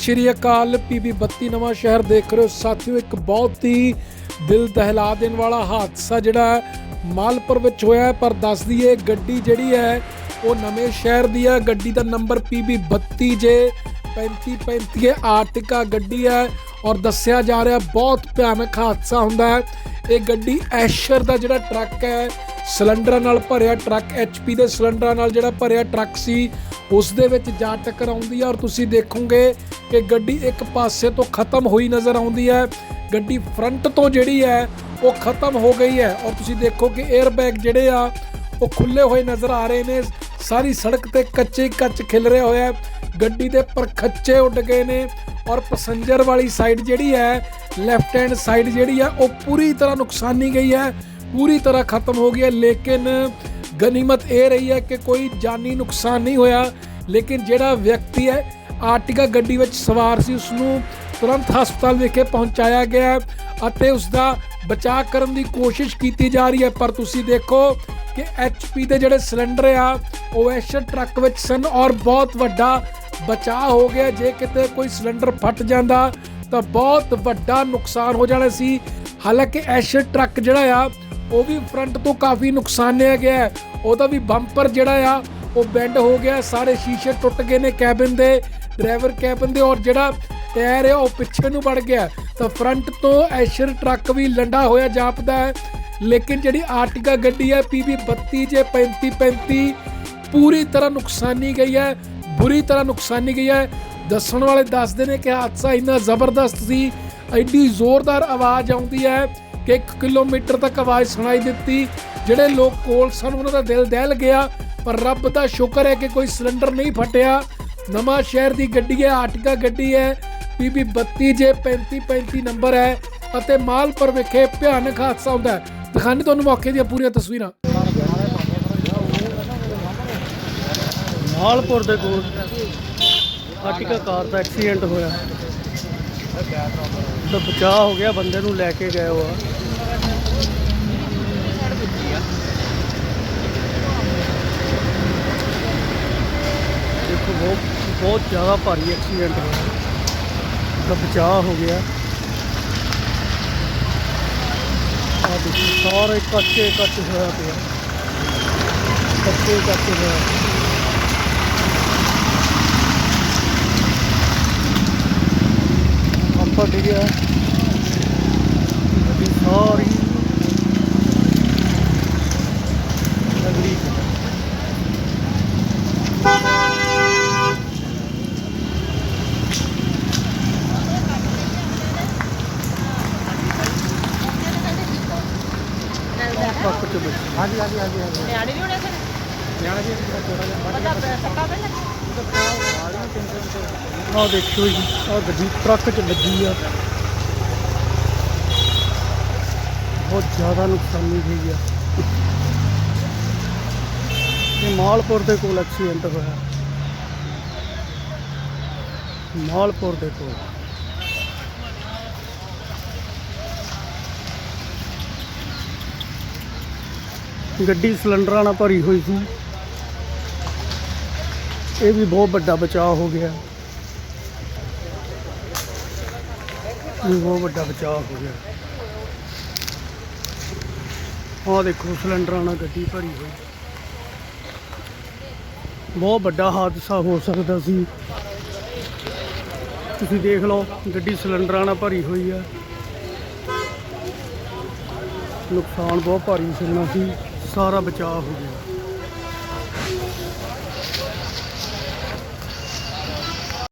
ਸ਼੍ਰੀ ਅਕਾਲ PB 32 ਨਵਾਂ ਸ਼ਹਿਰ ਦੇਖ ਰਹੇ ਹੋ। ਸਾਥੀਓ, ਇੱਕ ਬਹੁਤ ਹੀ ਦਿਲ ਦਹਿਲਾ ਦੇਣ ਵਾਲਾ ਹਾਦਸਾ ਜਿਹੜਾ ਮਾਲਪੁਰ ਵਿੱਚ ਹੋਇਆ ਪਰ ਦੱਸ ਦਈਏ, ਗੱਡੀ ਜਿਹੜੀ ਹੈ, ਉਹ ਨਵੇਂ ਸ਼ਹਿਰ ਦੀ ਹੈ। ਗੱਡੀ ਦਾ ਨੰਬਰ ਪੀਬੀ 32 ਜੇ 3535 ਇਹ ਆਰਟਿਕਾ ਗੱਡੀ ਹੈ ਔਰ ਦੱਸਿਆ ਜਾ ਰਿਹਾ, ਬਹੁਤ ਭਿਆਨਕ ਹਾਦਸਾ ਹੁੰਦਾ ਹੈ। ਇਹ ਗੱਡੀ ਐਸ਼ਰ ਦਾ ਜਿਹੜਾ ਟਰੱਕ ਹੈ ਸਿਲੰਡਰਾਂ ਨਾਲ ਭਰਿਆ ਟਰੱਕ ਐਚਪੀ ਦੇ ਸਿਲੰਡਰਾਂ ਨਾਲ ਜਿਹੜਾ ਭਰਿਆ ਟਰੱਕ ਸੀ ਉਸ ਦੇ ਵਿੱਚ ਜਾ ਟਕਰਾਉਂਦੀ ਹੈ ਔਰ ਤੁਸੀਂ ਦੇਖੋਗੇ ਕਿ ਗੱਡੀ ਇੱਕ ਪਾਸੇ ਤੋਂ ਖਤਮ ਹੋਈ ਨਜ਼ਰ ਆਉਂਦੀ ਹੈ। ਗੱਡੀ ਫਰੰਟ ਤੋਂ ਜਿਹੜੀ ਹੈ, ਉਹ ਖਤਮ ਹੋ ਗਈ ਹੈ ਔਰ ਤੁਸੀਂ ਦੇਖੋ ਕਿ 에ਅਰ ਬੈਗ ਜਿਹੜੇ ਆ, ਉਹ ਖੁੱਲੇ ਹੋਏ ਨਜ਼ਰ ਆ ਰਹੇ ਨੇ। ਸਾਰੀ ਸੜਕ ਤੇ ਕੱਚੇ ਕੱਚ ਖਿਲ ਰਿਹਾ ਹੋਇਆ ਗੱਡੀ ਦੇ ਪਰਖੱਚੇ ਉੱਡ ਗਏ ਨੇ ਔਰ ਪੈਸੰਜਰ ਵਾਲੀ ਸਾਈਡ ਜਿਹੜੀ ਹੈ ਲੈਫਟ ਹੈਂਡ ਸਾਈਡ ਜਿਹੜੀ ਹੈ, ਉਹ ਪੂਰੀ ਤਰ੍ਹਾਂ ਨੁਕਸਾਨੀ ਗਈ ਹੈ। ਪੂਰੀ ਤਰ੍ਹਾਂ ਖਤਮ ਹੋ ਗਈ ਹੈ, ਲੇਕਿਨ ਗਨੀਮਤ ਇਹ ਰਹੀ ਹੈ ਕਿ ਕੋਈ ਜਾਨੀ ਨੁਕਸਾਨ ਨਹੀਂ ਹੋਇਆ, ਲੇਕਿਨ ਜਿਹੜਾ ਵਿਅਕਤੀ ਹੈ, ਆਰਟਿਕਾ ਗੱਡੀ ਵਿੱਚ ਸਵਾਰ ਸੀ ਉਸ ਨੂੰ ਤੁਰੰਤ ਹਸਪਤਾਲ ਵਿਖੇ ਪਹੁੰਚਾਇਆ ਗਿਆ ਅਤੇ ਉਸ ਦਾ ਬਚਾਅ ਕਰਨ ਦੀ ਕੋਸ਼ਿਸ਼ ਕੀਤੀ ਜਾ ਰਹੀ ਹੈ। ਪਰ ਤੁਸੀਂ ਦੇਖੋ ਕਿ ਐਚਪੀ ਦੇ ਜਿਹੜੇ ਸਿਲੰਡਰ ਆ, ਉਹ ਐਸ਼ਰ ਟਰੱਕ ਵਿੱਚ ਸਨ ਔਰ ਬਹੁਤ ਵੱਡਾ ਬਚਾਅ ਹੋ ਗਿਆ। ਜੇ ਕਿਤੇ ਕੋਈ ਸਿਲੰਡਰ ਫਟ ਜਾਂਦਾ, ਤਾਂ ਬਹੁਤ ਵੱਡਾ ਨੁਕਸਾਨ ਹੋ ਜਾਣਾ ਸੀ। ਹਾਲਾਂਕਿ ਐਸ਼ਰ ਟਰੱਕ ਜਿਹੜਾ ਆ ਉਹ ਵੀ ਫਰੰਟ ਤੋਂ ਕਾਫੀ ਨੁਕਸਾਨਿਆ ਗਿਆ ਉਹਦਾ ਵੀ ਬੰਪਰ ਜਿਹੜਾ ਆ, ਉਹ ਬੈਂਡ ਹੋ ਗਿਆ ਸਾਰੇ ਸ਼ੀਸ਼ੇ ਟੁੱਟ ਗਏ ਨੇ ਕੈਬਨ ਦੇ ਡਰਾਈਵਰ ਕੈਬਨ ਦੇ ਔਰ ਜਿਹੜਾ ਟਾਇਰ ਹੈ ਉਹ ਪਿੱਛੇ ਨੂੰ ਵੜ ਗਿਆ ਤਾਂ ਫਰੰਟ ਤੋਂ ਐਸ਼ਰ ਟਰੱਕ ਵੀ ਲੰਡਾ ਹੋਇਆ ਜਾਪਦਾ ਹੈ। ਲੇਕਿਨ ਜਿਹੜੀ ਆਰਟਿਕਾ ਗੱਡੀ ਹੈ ਪੀਬੀ 32 ਜੇ 3535 ਪੂਰੀ ਤਰ੍ਹਾਂ ਨੁਕਸਾਨੀ ਗਈ ਹੈ। ਬੁਰੀ ਤਰ੍ਹਾਂ ਨੁਕਸਾਨੀ ਗਈ ਹੈ। ਦੱਸਣ ਵਾਲੇ ਦੱਸਦੇ ਨੇ ਕਿ ਹਾਦਸਾ ਇੰਨਾ ਜ਼ਬਰਦਸਤ ਸੀ ਐਡੀ ਜ਼ੋਰਦਾਰ ਆਵਾਜ਼ ਆਉਂਦੀ ਹੈ। ਕਿ 1 ਕਿਲੋਮੀਟਰ ਤੱਕ ਆਵਾਜ਼ ਸੁਣਾਈ ਦਿੱਤੀ। ਜਿਹੜੇ ਲੋਕ ਕੋਲ ਸਨ, ਉਹਨਾਂ ਦਾ ਦਿਲ ਦਹਿਲ ਗਿਆ, ਪਰ ਰੱਬ ਦਾ ਸ਼ੁਕਰ ਹੈ ਕਿ ਕੋਈ ਸਿਲੰਡਰ ਨਹੀਂ ਫਟਿਆ। ਨਵਾਂ ਸ਼ਹਿਰ ਦੀ ਗੱਡੀ ਹੈ ਆਰਟਿਕਾ ਗੱਡੀ ਹੈ। ਪੀਬੀ 32 ਜੇ 3535 ਨੰਬਰ ਹੈ ਅਤੇ ਮਾਲਪੁਰ ਵਿਖੇ ਭਿਆਨਕ ਹਾਦਸਾ ਹੁੰਦਾ ਹੈ। ਦਿਖਾਣੀ ਤੁਹਾਨੂੰ ਮੌਕੇ ਦੀਆਂ ਪੂਰੀਆਂ ਤਸਵੀਰਾਂ। ਮਾਲਪੁਰ ਦੇ ਕੋਲ ਆਰਟਿਕਾ ਕਾਰ ਦਾ ਐਕਸੀਡੈਂਟ ਹੋਇਆ। ਤਾਂ ਬਚਾਅ ਹੋ ਗਿਆ, ਬੰਦੇ ਨੂੰ ਲੈ ਕੇ ਗਏ ਉਹ ਆ ਦੇਖੋ ਬਹੁਤ ਬਹੁਤ ਜ਼ਿਆਦਾ ਭਾਰੀ ਐਕਸੀਡੈਂਟ ਹੋਇਆ ਤਾਂ ਬਚਾਅ ਹੋ ਗਿਆ ਆ ਦੇਖੋ ਸਾਰੇ ਕੱਚੇ ਕੱਚ ਹੋਇਆ ਪਿਆ ਕੱਚੇ ਕੱਚ ਹੋਇਆ ਆਪਾਂ ਡਿੱਗਿਆ ਗੱਡੀ ਸਾਰੀ ਟਰੱਕ ਚ ਬੈਠੀ। ਹਾਂਜੀ ਹਾਂਜੀ ਹਾਂਜੀ ਹਾਂਜੀ। ਨਿਆਣੇ ਵੀ ਹੋਣੇ ਫਿਰ ਨਿਆਣਾ ਜੀ ਥੋੜਾ ਜਿਹਾ ਪਤਾ ਸੱਟਾ ਤੇ ਆਹ ਦੇਖਿਓ ਜੀ ਆਹ ਗੱਡੀ ਟਰੱਕ 'ਚ ਵੱਜੀ ਆ। ਬਹੁਤ ਜ਼ਿਆਦਾ ਨੁਕਸਾਨੀ ਹੋਈ ਆ। ਇਹ ਮਾਲਪੁਰ ਦੇ ਕੋਲ ਐਕਸੀਡੈਂਟ ਹੋਇਆ। ਮਾਲਪੁਰ ਦੇ ਕੋਲ। ਗੱਡੀ ਸਿਲੰਡਰਾਂ ਨਾਲ ਭਰੀ ਹੋਈ ਸੀ। ਇਹ ਵੀ ਬਹੁਤ ਵੱਡਾ ਬਚਾਅ ਹੋ ਗਿਆ। ਇਹ ਵੀ ਬਹੁਤ ਵੱਡਾ ਬਚਾਅ ਹੋ ਗਿਆ। ਆਹ ਦੇਖੋ ਸਿਲੰਡਰਾਂ ਨਾਲ ਗੱਡੀ ਭਰੀ ਹੋਈ। ਬਹੁਤ ਵੱਡਾ ਹਾਦਸਾ ਹੋ ਸਕਦਾ ਸੀ। ਤੁਸੀਂ ਦੇਖ ਲਓ, ਗੱਡੀ ਸਿਲੰਡਰਾਂ ਨਾਲ ਭਰੀ ਹੋਈ ਆ। ਨੁਕਸਾਨ ਬਹੁਤ ਭਾਰੀ ਸੁਣਨਾ ਸੀ ਸਾਰਾ ਬਚਾਅ ਹੋ ਗਿਆ।